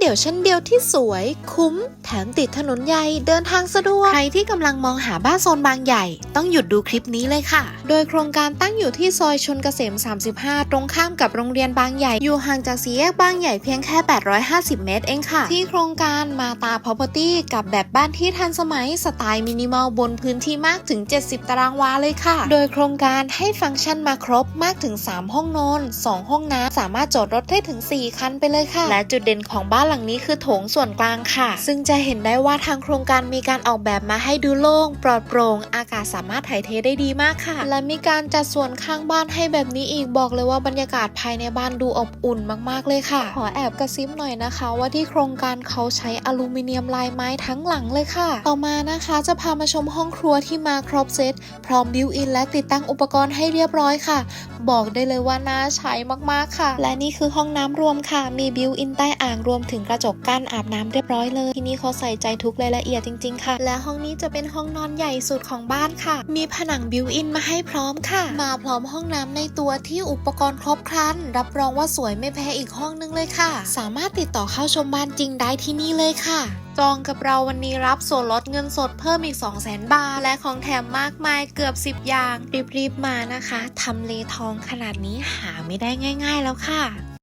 เดี่ยวชั้นเดียวที่สวย คุ้ม แถมติดถนนใหญ่เดินทางสะดวก ใครที่กำลังมองหาบ้านโซนบางใหญ่ ต้องหยุดดูคลิปนี้เลยค่ะ โดยโครงการตั้งอยู่ที่ซอยชนเกษม 35 ตรงข้ามกับโรงเรียนบางใหญ่ อยู่ห่างจากสี่แยกบางใหญ่เพียงแค่ 850 เมตรเองค่ะ ที่โครงการมาตา Property กับแบบบ้านที่ทันสมัยสไตล์มินิมอลบนพื้นที่มากถึง 70 ตารางวาเลยค่ะ โดยโครงการให้ฟังก์ชันมาครบมากถึง 3 ห้องนอน 2 ห้องน้ำสามารถจอดรถได้ถึง 4 คันไปเลยค่ะ และจุดเด่นของบ้านหลังนี้คือโถงส่วนกลางค่ะ ซึ่งจะเห็นได้ว่าทางโครงการมีการออกแบบมาให้ดูโล่งปลอดโปร่งอากาศสามารถถ่ายเทได้ดีมากค่ะ และมีการจัดส่วนข้างบ้านให้แบบนี้อีกบอกเลยว่าบรรยากาศภายในบ้านดูอบอุ่นมากๆเลยค่ะ ขอแอบกระซิบหน่อยนะคะ ว่าที่โครงการเขาใช้อลูมิเนียมลายไม้ทั้งหลังเลยค่ะ ต่อมานะคะจะพามาชมห้องครัวที่มาครบเซตพร้อมบิวอินและติดตั้งอุปกรณ์ให้เรียบร้อยค่ะ บอกได้เลยว่าน่าใช้มากๆค่ะ และนี่คือห้องน้ำรวมค่ะ มีบิวอินใต้อ่างรวมถึงกระจกกั้นอาบน้ำเรียบร้อยเลย ที่นี่เขาใส่ใจทุกรายละเอียดจริง ๆ ค่ะ และห้องนี้จะเป็นห้องนอนใหญ่สุดของบ้านค่ะ มีผนังบิวอินมาให้พร้อมค่ะ มาพร้อมห้องน้ำในตัวที่อุปกรณ์ครบครัน รับรองว่าสวยไม่แพ้อีกห้องนึงเลยค่ะ สามารถติดต่อเข้าชมบ้านจริงได้ที่นี่เลยค่ะจองกับเราวันนี้รับส่วนลดเงินสดเพิ่มอีก 200,000 บาท และของแถมมากมายเกือบ 10 อย่าง รีบ ๆ มานะคะ ทำเลทองขนาดนี้หาไม่ได้ง่าย ๆ แล้วค่ะ